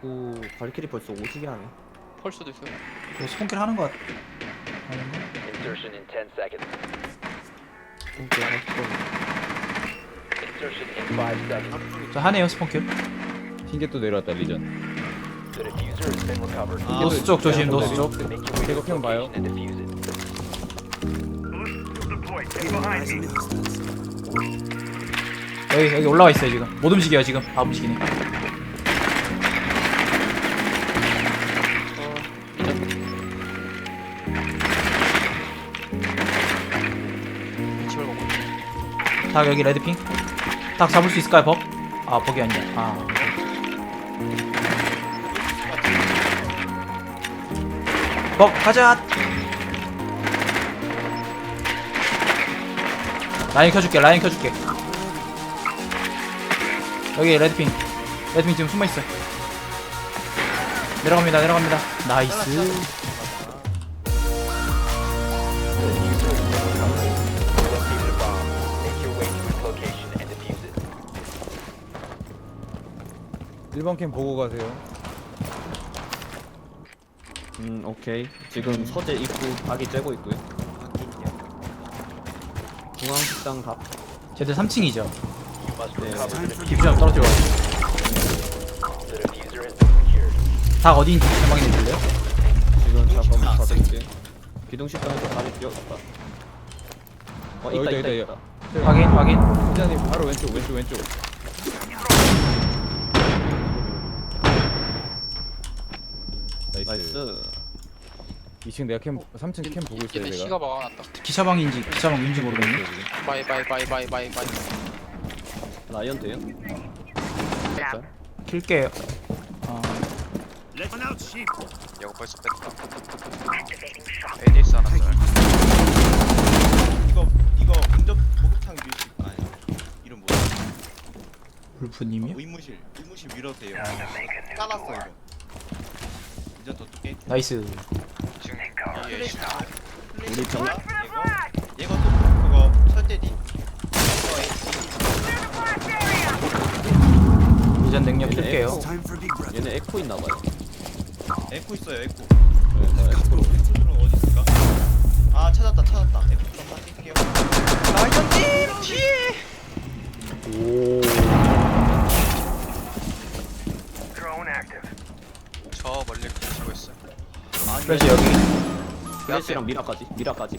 그리고 발키리 벌써 오지게 하네. 펄 수도 있어요. 저 손길 하는 것 같... 아닌가? Insertion in 10 seconds. 진짜 할 뻔. Insertion in 5 seconds. 저 하네요 스폰킬 흰개 또 내려왔다 리전 The diffuser has been recovered. 아, 노스 쪽 조심 노스 쪽 Make your way to 이거 its 그냥 봐요. location and defuse it. 여기 여기 올라와 있어요 지금 못 움직여요 지금 다 움직이네 닭 여기 레드핑? 닭 잡을 수 있을까요 벅? 아 벅이 아니야. 아 벅 가자. 라인 켜줄게 라인 켜줄게. 여기 레드핑. 레드핑 지금 숨어있어. 내려갑니다 내려갑니다. 나이스 1번 캠 보고 가세요 음 오케이. 지금 서재 입구 각이 째고 있고요. 중앙 식당 답. 쟤들 3층이죠 You must recover the 디퓨전 떨어뜨려. 닭 어디인지 전망해 줄래요? 지금 잠깐만 받을게. 기둥 식당에서 다리 뛰었다. 어 있다 있다 있다. 확인 확인 팀장님 바로 왼쪽 왼쪽 왼쪽 나이스, 나이스. 2층 내가 캠 3층 캠 보고 있어요 얘네 내가 시가 막아놨다. 기차방인지 기차방인지 모르겠네 바이 바이 바이 바이 바이 바이. 라이언 돼요? 자, 킬게요 어, 이거 벌써 뺐다. ADS 하나 짤. 이거 이거 운전 목욕탕 뮤직 아니 이름 뭐야? 불프님이요? 의무실 의무실 밀어도 돼요. 까놨어 이거. 운전 저쪽에 나이스 지금 이게 우리 병 얘거 얘거 또 그거 천재디. 이전 능력 얘네 킬게요 에코. 얘네 에코 있나 봐요. 에코 있어요 에코. 네, 나 에코. 에코는 어디 있을까? 아 찾았다 찾았다. 에코 좀 빠질게요. 라이언님 뒤에. 저 멀리 그치고 있어. 플래시 여기 플래시랑 미라까지. 미라까지.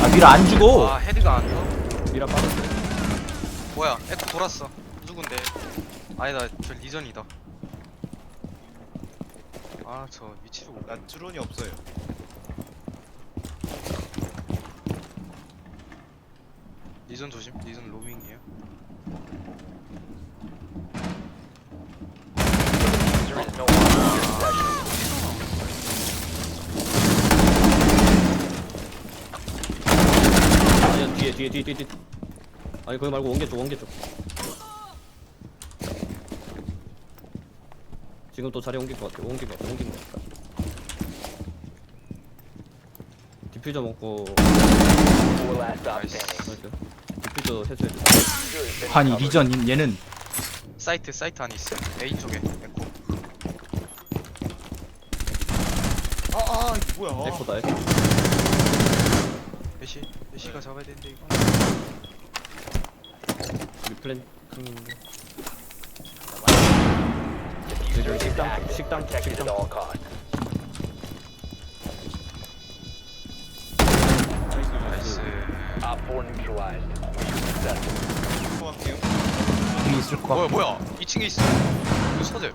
아 미라 안 주고 아 헤드가 안 떠. 미라 빠졌어요. 뭐야? 에코 돌았어. 누군데? 아니다, 저 리전이다. 아, 저 위치를 몰라. 나 드론이 없어요. 리전 조심. 리전 로밍이에요. 라이언 뒤에 뒤에 뒤에 뒤에. 뒤에. 아니 거기 말고 원개 쪽 원개 쪽. 지금 또 자리 옮길 것 같아. 옮긴 것 같아. 옮긴 것 같다. 디퓨저 먹고 Four last stop standing. 나이스. 디퓨저 해소해 줘. Diffuser has been 아니. 리전 얘는 사이트, 사이트 안에 있어요. A 쪽에 에코. 이거 뭐야? 에코다 에코. 애쉬, 애쉬가 잡아야 되는데 이거. 리플랜. Diffuser is 식당, active. 식당, Protected 식당. at all costs. 나이스. Op 4 neutralized. Mission successful. 들어갈게요. 여기 있을 것 뭐야, 뭐야? 2층에 있어. 이거 서재.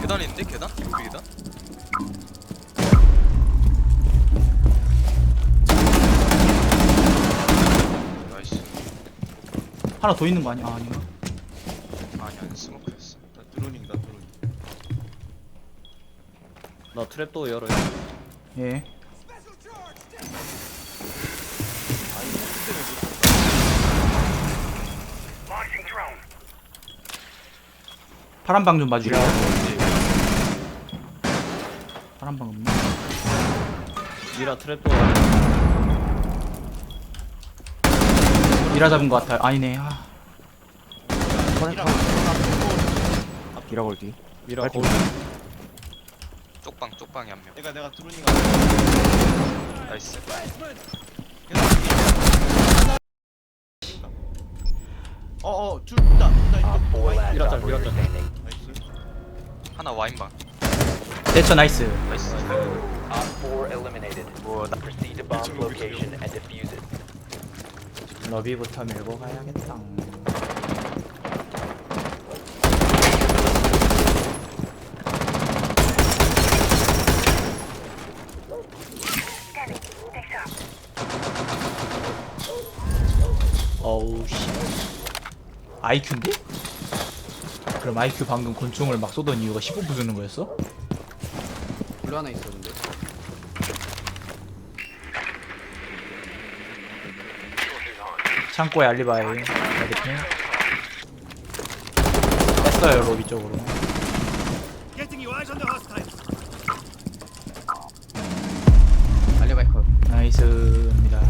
계단 있는데 계단? 여기 계단? 하나 더 있는 거 아니야? 아, 아닌가? 아니 아니 스모크였어. 나 드론인가 드론. 나 트랩도 열어요. 예 아니 시스템을 못 파란 방 좀 봐줄래요? 파란 방 없나? 미라 트랩도 미라 잡은 것 같아요 아니네 아. 미라 미라 미라 골디 미라 거울 쪽방 쪽방이 한 명 내가 내가 드로닝가 나이스 어어 둘다 둘다 Op 4 last Mira, operator mira. standing. 나이스 하나 와인방 대처 나이스 나이스 Op 4 eliminated. Proceed to bomb location and defuse it. 러비부터 밀고 가야겠다 어우 씨 IQ인데? 그럼 IQ 방금 곤충을 막 쏘던 이유가 15 부수는 거였어? 블루 하나 있었는데 창고에 알리바이. 이렇게 뺐어요 로비 쪽으로. 알리바이 컷. 나이스입니다.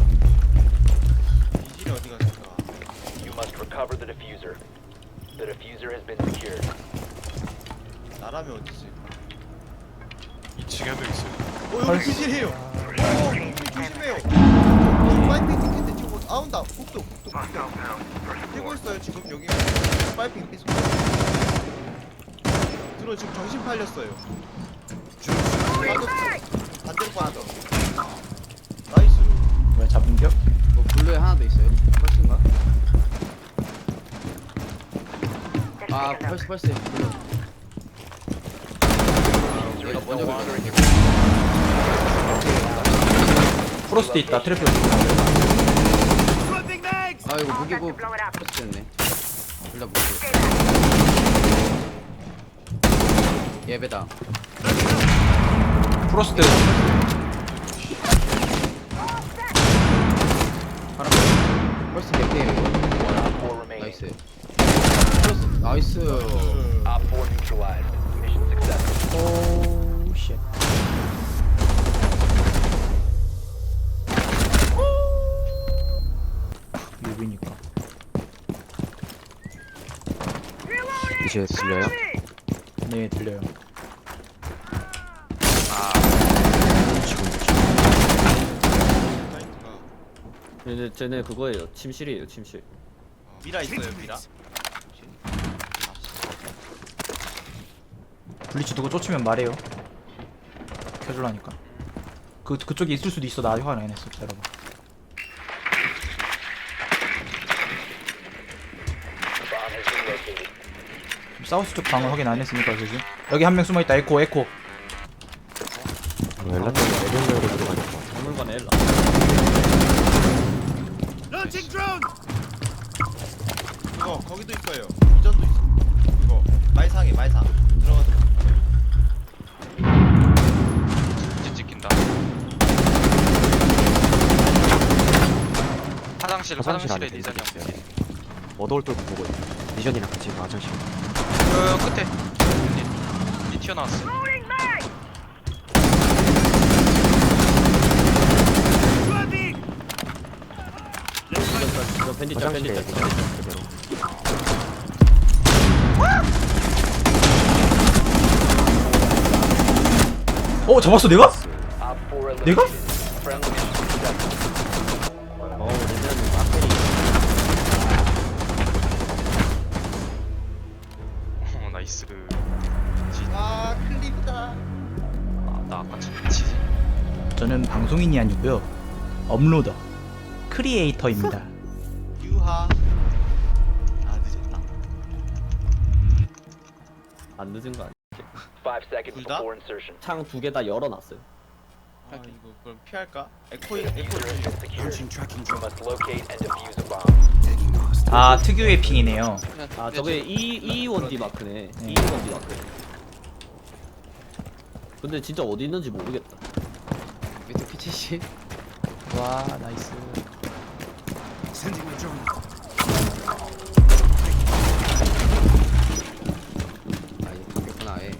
이질이 어디 갔을까? You must recover the diffuser. The diffuser has been secured. 나라면 어디 있을까 2층에 한명 있어요. 어 여기 조심해요. 어, 파이핑 북도 북도 북도 뛰고 있어요 지금 여기. 파이핑 삐스 들어 지금 정신 팔렸어요. 반대로 빠져 나이스. 뭐야 잡은격? 뭐 블루에 하나 더 있어요? 펄스인가? 아 펄스 펄스. 블루 얘가 먼저 your 프로스트 있다 트래플 아 이거 무기고 펄스 됐네 둘다 무기고 예배다 프로스트 파란 펄스 개피에요 이거 one op 4 remaining. 나이스 펄스 나이스 Op 4 neutralized. Mission successful. 오우 쉣 이제 들려요? 네 들려요. 파이트가 쟤네 쟤네 그거예요. 침실이에요 침실. 미라 있어요 미라? 블리츠 누구 쫓으면 말해요. 켜줄라니까. 그, 그쪽에 있을 수도 있어 나 아직 확인 안 했어 여러분 Bomb 사우스 쪽 방을 확인 안 했으니까 그지 여기 한 명 숨어있다. 에코 에코. 엘라 때문에 에덴으로 들어가니까 박물관 엘라. 이거 거기도 있어요. 이전도 있어. 이거 말상에 말상. 들어가서 집 찍힌다. 화장실 화장실 안에 화장실에 있어요. 없지 어더울 뚫고 보고 있어 미션이랑 같이 가 화장실 그 끝에 니, 니 튀어나왔어 이거 그대로 어 잡았어 내가? Op 4 eliminated. 내가? 어우 나이스 아 클리브다. 아, 나 아까 참지. 저는 방송인이 아니고요. 업로더 크리에이터입니다. 유하. 아 늦었다. 안 늦은 거 아니야? 5 seconds 둘 다? before insertion. 창 두 개 다 열어놨어요 아 이거 그럼 피할까? 에코 에코. 아 특유의 핑이네요. 아 저게 E E1D 마크네. E1D 마크. 근데 진짜 어디 있는지 모르겠다. 밑에 P70 와 나이스. 아 이거 바뀌었구나 아예.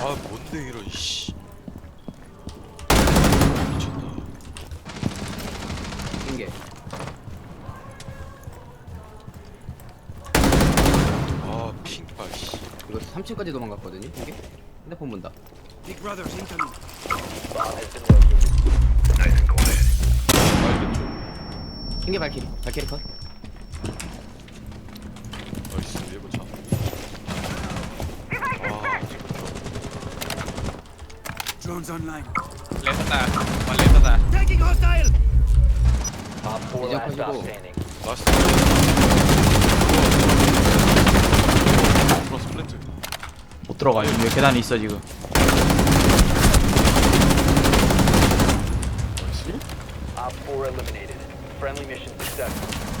아 뭔데 이런 씨 미쳤다 핑계 아이씨. 이거 3층까지 도망갔거든요. 이게 핸드폰 본다. 흰개 발키리. 발키리 컷. 나이스 예고 참. 와 렌다 만 렌다다 Op 4 last stop 커지고. standing. 라스트. 플러스 플랜트. 못 들어가 여기 계단이 있어 지금 Op 4 eliminated. Friendly mission successful.